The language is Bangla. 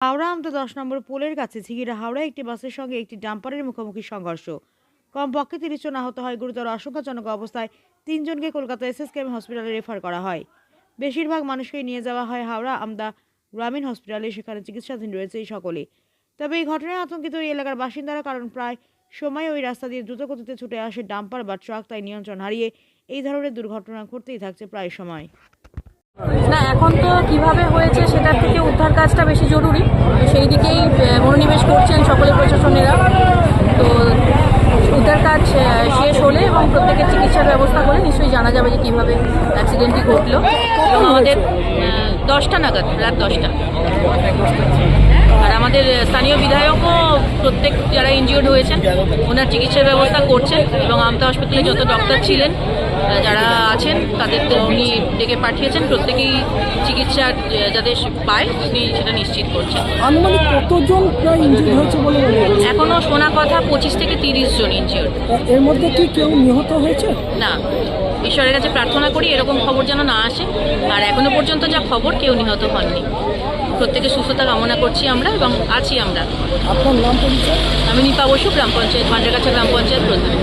হাওড়া আমতা দশ নম্বর পোলের কাছে ঝিগিরা হাওড়া একটি বাসের সঙ্গে একটি ডাম্পারের মুখোমুখি সংঘর্ষ। কমপক্ষে তিরিশ জন আহত হয়। গুরুতর আশঙ্কাজনক অবস্থায় তিনজনকে কলকাতা এসএসকেএম হসপিটালে রেফার করা হয়। বেশিরভাগ মানুষকেই নিয়ে যাওয়া হয় হাওড়া আমদা গ্রামীণ হসপিটালে, সেখানে চিকিৎসাধীন রয়েছে এই সকলে। তবে এই ঘটনায় আতঙ্কিত ওই এলাকার বাসিন্দারা কারণ প্রায় সময় ওই রাস্তা দিয়ে দ্রুতগতিতে ছুটে আসে ডাম্পার বা ট্রাক, তাই নিয়ন্ত্রণ হারিয়ে এই ধরনের দুর্ঘটনা ঘটতেই থাকছে প্রায় সময়। না, এখন তো কীভাবে হয়েছে উদ্ধার কাজটা বেশি জরুরি। তো সেই দিকেই মনোনিবেশ করছেন সকলের প্রশাসনেরা। তো উদ্ধার কাজ শেষ হলে এবং প্রত্যেকের চিকিৎসার ব্যবস্থা করে নিশ্চয়ই জানা যাবে যে কীভাবে অ্যাক্সিডেন্টটি ঘটলো। আমাদের দশটা নাগাদ রাত দশটা। আর আমাদের স্থানীয় বিধায়কও প্রত্যেক যারা ইনজিওর্ড হয়েছেন ওনার চিকিৎসার ব্যবস্থা করছেন এবং আমতা হাসপাতালে যত ডক্টর ছিলেন যারা আছেন তাদের তো উনি ডেকে পাঠিয়েছেন। প্রত্যেকেই চিকিৎসা যাতে পায় তিনি সেটা নিশ্চিত করছেন। আনুমানিক কতজন প্রায় হয়েছে বলে এখনও শোনা কথা পঁচিশ থেকে তিরিশ জন ইনজিওর্ড এর মধ্যে কি কেউ নিহত হয়েছে? না। ঈশ্বরের কাছে প্রার্থনা করি এরকম খবর যেন না আসে। আর এখনও পর্যন্ত যা খবর কেউ নিহত হননি। প্রত্যেকে সুস্থতা কামনা করছি আমরা এবং আছি আমরা। আপনার নাম আমি নিপা বসু গ্রাম পঞ্চায়েত ভান্ডারগাছা গ্রাম পঞ্চায়েত প্রধান।